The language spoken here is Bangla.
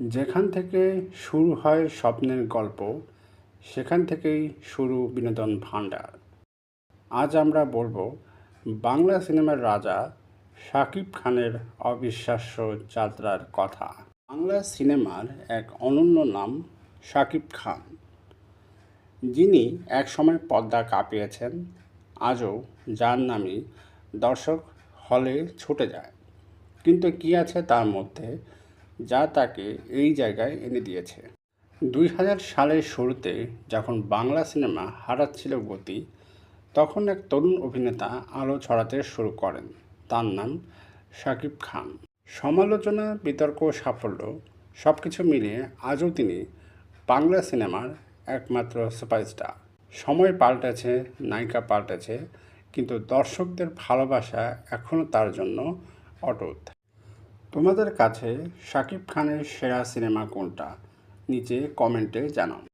যেখান থেকে শুরু হয় স্বপ্নের গল্প, সেখান থেকেই শুরু বিনোদন ভাণ্ডার। আজ আমরা বলব, বাংলা সিনেমার রাজা শাকিব খানের অবিশ্বাস্য যাত্রার কথা। বাংলা সিনেমার এক অনন্য নাম শাকিব খান। যিনি একসময় পদ্মা কাঁপিয়েছেন, আজও যার নামই দর্শক হলে ছুটে যায়। কিন্তু কি আছে তার মধ্যে? যা তাকে এই জায়গায় এনে দিয়েছে। দুই হাজার সালের শুরুতে যখন বাংলা সিনেমা হারাচ্ছিল গতি, তখন এক তরুণ অভিনেতা আলো ছড়াতে শুরু করেন। তার নাম শাকিব খান। সমালোচনা, বিতর্ক, সাফল্য সব কিছু মিলিয়ে আজও তিনি বাংলা সিনেমার একমাত্র সুপারস্টার। সময় পাল্টেছে, নায়িকা পাল্টেছে, কিন্তু দর্শকদের ভালোবাসা এখনও তার জন্য অটুট। তোমাদের কাছে শাকিব খানের সেরা সিনেমা কোনটা? নিচে কমেন্টে জানাও।